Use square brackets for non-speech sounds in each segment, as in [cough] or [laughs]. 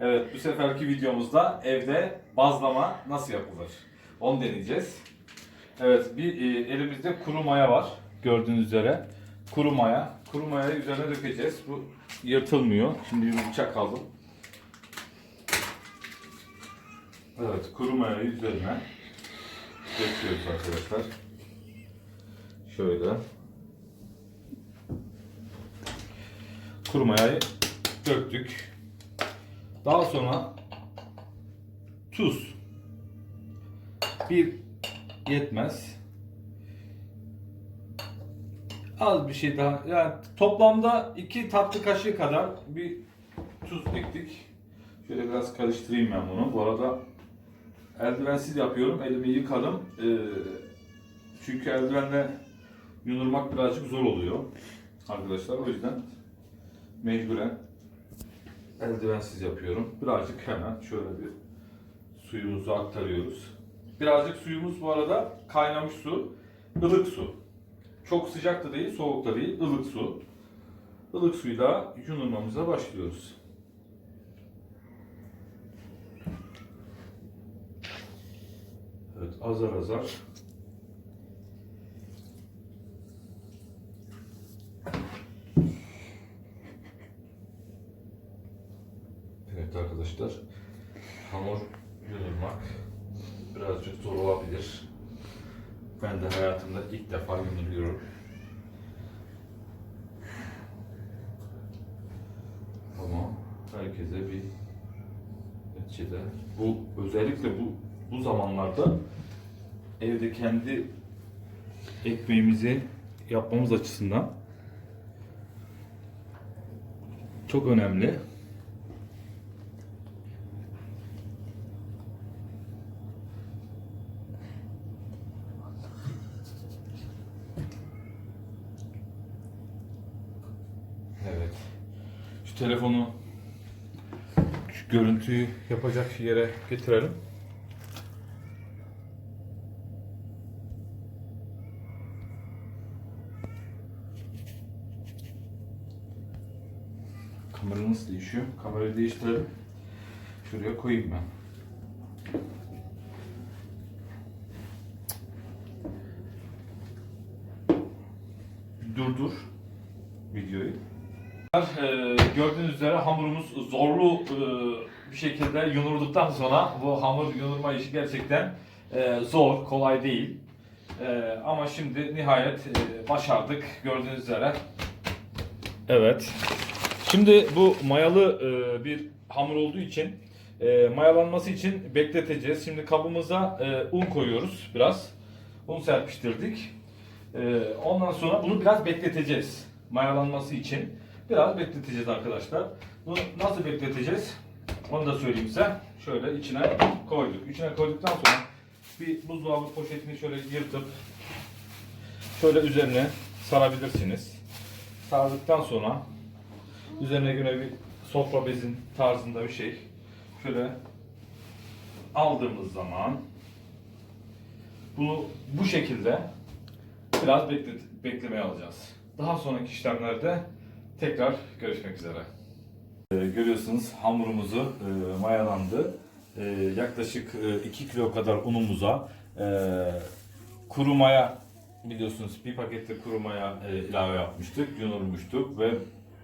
Evet bu seferki videomuzda evde bazlama nasıl yapılır? Onu deneyeceğiz. Evet bir e, elimizde kuru maya var. Gördüğünüz üzere. Kuru maya. Kuru mayayı üzerine dökeceğiz. Bu yırtılmıyor. Şimdi bir bıçak aldım. Evet kuru mayayı üzerine döküyoruz arkadaşlar. Şöyle. Kuru mayayı döktük. Daha sonra tuz. Bir yetmez. Az bir şey daha. Yani toplamda iki tatlı kaşığı kadar bir tuz ektik. Şöyle biraz karıştırayım ben bunu. Bu arada eldivensiz yapıyorum. Elimi yıkadım. Ee, çünkü eldivenle yunurmak birazcık zor oluyor. Arkadaşlar o yüzden mecburen eldivensiz yapıyorum. Birazcık hemen şöyle bir suyumuzu aktarıyoruz. Birazcık suyumuz bu arada kaynamış su, ılık su. Çok sıcak da değil, soğuk da değil, ılık su. Ilık suyla yunurmamıza başlıyoruz. Evet, azar azar. Evet arkadaşlar, hamur yunurmak birazcık zor olabilir. Ben de hayatımda ilk defa yunuruyorum. Ama herkese bir neticede bu özellikle bu bu zamanlarda evde kendi ekmeğimizi yapmamız açısından çok önemli. Evet. Telefonu şu görüntüyü yapacak yere getirelim. Kamera nasıl değişiyor? Kamerayı değiştirelim. Şuraya koyayım ben. Durdur videoyu. Ee, gördüğünüz üzere hamurumuz zorlu e, bir şekilde yunurduktan sonra bu hamur yunurma işi gerçekten e, zor, kolay değil. E, ama şimdi nihayet e, başardık gördüğünüz üzere. Evet. Şimdi bu mayalı e, bir hamur olduğu için e, mayalanması için bekleteceğiz. Şimdi kabımıza e, un koyuyoruz biraz. Un serpiştirdik. E, ondan sonra bunu biraz bekleteceğiz mayalanması için. Biraz bekleteceğiz arkadaşlar. Bunu nasıl bekleteceğiz? Onu da söyleyeyim size. Şöyle içine koyduk. İçine koyduktan sonra bir buzdolabı poşetini şöyle yırtıp şöyle üzerine sarabilirsiniz. Sardıktan sonra üzerine güne bir sofra bezin tarzında bir şey. Şöyle aldığımız zaman bunu bu şekilde biraz beklet, beklemeye alacağız. Daha sonraki işlemlerde tekrar görüşmek üzere. Ee, görüyorsunuz hamurumuzu e, mayalandı. E, yaklaşık 2 kilo kadar unumuza e, kuru maya biliyorsunuz bir pakette kuru maya e, ilave yapmıştık, yunurmuştuk ve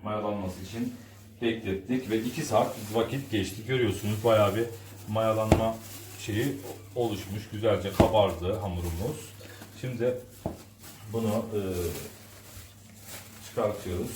mayalanması için beklettik ve 2 saat vakit geçti. Görüyorsunuz bayağı bir mayalanma şeyi oluşmuş, güzelce kabardı hamurumuz. Şimdi bunu e, çıkartıyoruz.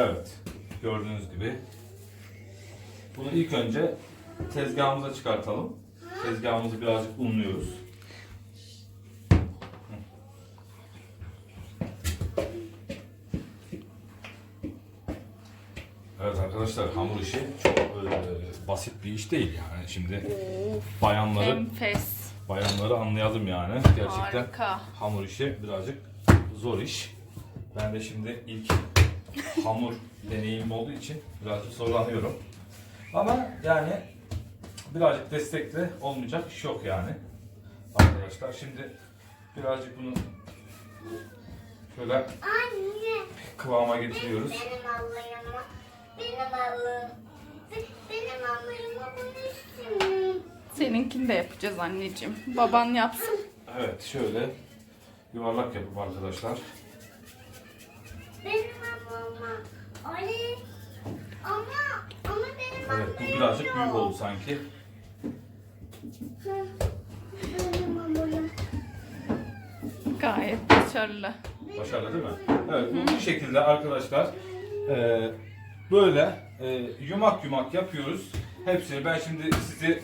Evet, gördüğünüz gibi. Bunu ilk önce tezgahımıza çıkartalım. Tezgahımızı birazcık unluyoruz. Evet arkadaşlar hamur işi çok e, basit bir iş değil yani. Şimdi bayanların Enfes. bayanları anlayalım yani. Gerçekten Harika. hamur işi birazcık zor iş. Ben de şimdi ilk hamur deneyimim olduğu için birazcık zorlanıyorum. Ama yani birazcık destek de olmayacak iş yok yani. Arkadaşlar şimdi birazcık bunu şöyle Anne. kıvama getiriyoruz. Benim. Benim. Benim bunu. Seninkini de yapacağız anneciğim. Baban yapsın. Evet şöyle yuvarlak yapıp arkadaşlar. Alayıma. Ali. Ama ama benim Evet bu birazcık büyük oldu sanki. Benim. Gayet başarılı. Başarılı değil mi? Evet bu, bu şekilde arkadaşlar e, böyle e, yumak yumak yapıyoruz. Hepsini ben şimdi sizi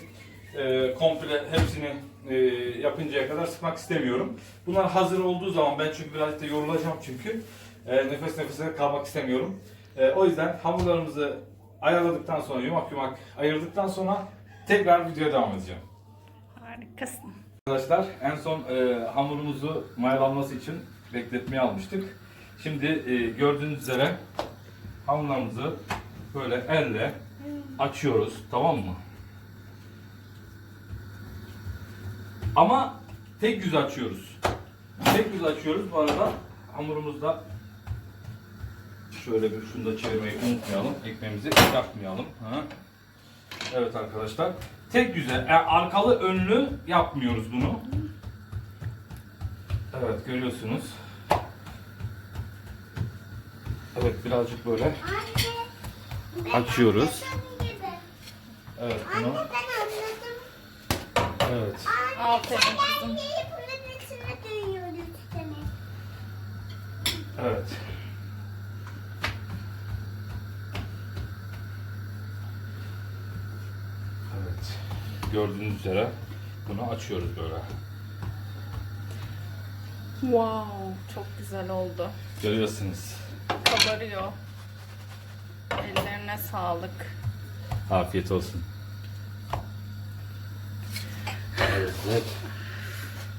e, komple hepsini e, yapıncaya kadar sıkmak istemiyorum. Bunlar hazır olduğu zaman ben çünkü birazcık da yorulacağım çünkü e, nefes nefese kalmak istemiyorum. E, o yüzden hamurlarımızı ayarladıktan sonra yumak yumak ayırdıktan sonra tekrar videoya devam edeceğim. Harikasın. Arkadaşlar en son e, hamurumuzu mayalanması için bekletmeye almıştık. Şimdi e, gördüğünüz üzere hamurlarımızı böyle elle açıyoruz tamam mı? Ama tek yüz açıyoruz. Tek yüz açıyoruz bu arada hamurumuzda şöyle bir şunu da çevirmeyi unutmayalım. Ekmeğimizi yakmayalım. Ha. Evet arkadaşlar. Tek yüze, e, arkalı önlü yapmıyoruz bunu. Evet görüyorsunuz. Evet birazcık böyle Açıyoruz. evet bunu evet Aferin kızım. Evet. Gördüğünüz üzere bunu açıyoruz böyle. Wow, çok güzel oldu. Görüyorsunuz. Kabarıyor. Ellerine sağlık. Afiyet olsun. Evet.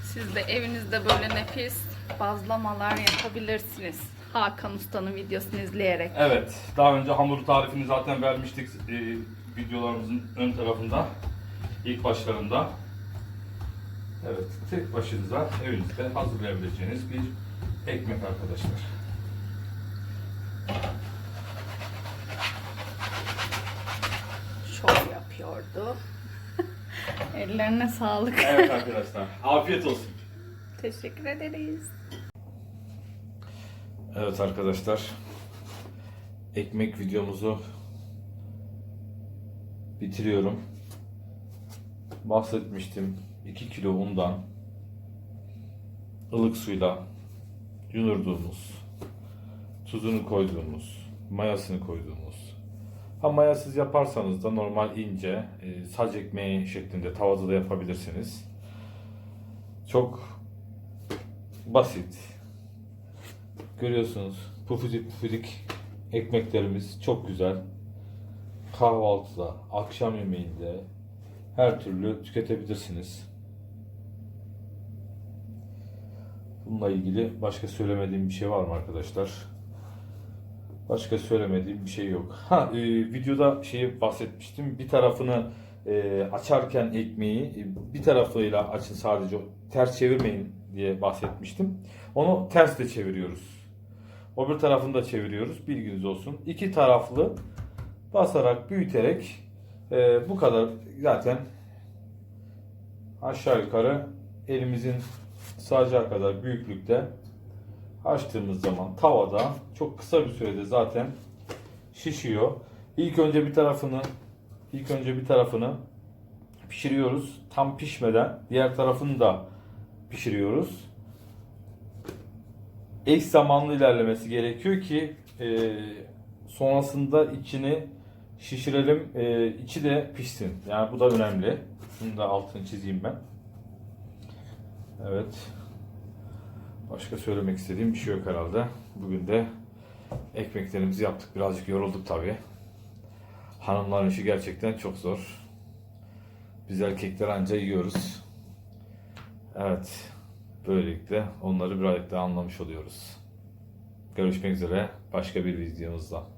Siz de evinizde böyle nefis bazlamalar yapabilirsiniz. Hakan Usta'nın videosunu izleyerek. Evet, daha önce hamur tarifini zaten vermiştik e, videolarımızın ön tarafında, ilk başlarında. Evet, tek başınıza evinizde hazırlayabileceğiniz bir ekmek arkadaşlar. Şov yapıyordu. [laughs] Ellerine sağlık. Evet [laughs] arkadaşlar, afiyet olsun. Teşekkür ederiz. Evet arkadaşlar, ekmek videomuzu bitiriyorum. Bahsetmiştim 2 kilo undan ılık suyla yunurduğumuz, tuzunu koyduğumuz, mayasını koyduğumuz. Ha mayasız yaparsanız da normal ince e, ekmeği şeklinde tavada da yapabilirsiniz. Çok basit. Görüyorsunuz pufidik pufidik ekmeklerimiz çok güzel. Kahvaltıda, akşam yemeğinde her türlü tüketebilirsiniz. Bununla ilgili başka söylemediğim bir şey var mı arkadaşlar? Başka söylemediğim bir şey yok. Ha e, videoda şeyi bahsetmiştim. Bir tarafını e, açarken ekmeği e, bir tarafıyla açın sadece ters çevirmeyin diye bahsetmiştim. Onu ters de çeviriyoruz. O bir tarafını da çeviriyoruz. Bilginiz olsun. İki taraflı basarak büyüterek e, bu kadar zaten aşağı yukarı elimizin sığacağı kadar büyüklükte açtığımız zaman tavada çok kısa bir sürede zaten şişiyor. İlk önce bir tarafını ilk önce bir tarafını pişiriyoruz. Tam pişmeden diğer tarafını da pişiriyoruz. Eş zamanlı ilerlemesi gerekiyor ki e, sonrasında içini şişirelim, e, içi de pişsin. Yani bu da önemli. Bunu da altını çizeyim ben. Evet. Başka söylemek istediğim bir şey yok herhalde. Bugün de ekmeklerimizi yaptık. Birazcık yorulduk tabii. Hanımların işi gerçekten çok zor. Biz erkekler anca yiyoruz. Evet. Böylelikle onları birazcık daha anlamış oluyoruz. Görüşmek üzere başka bir videomuzda.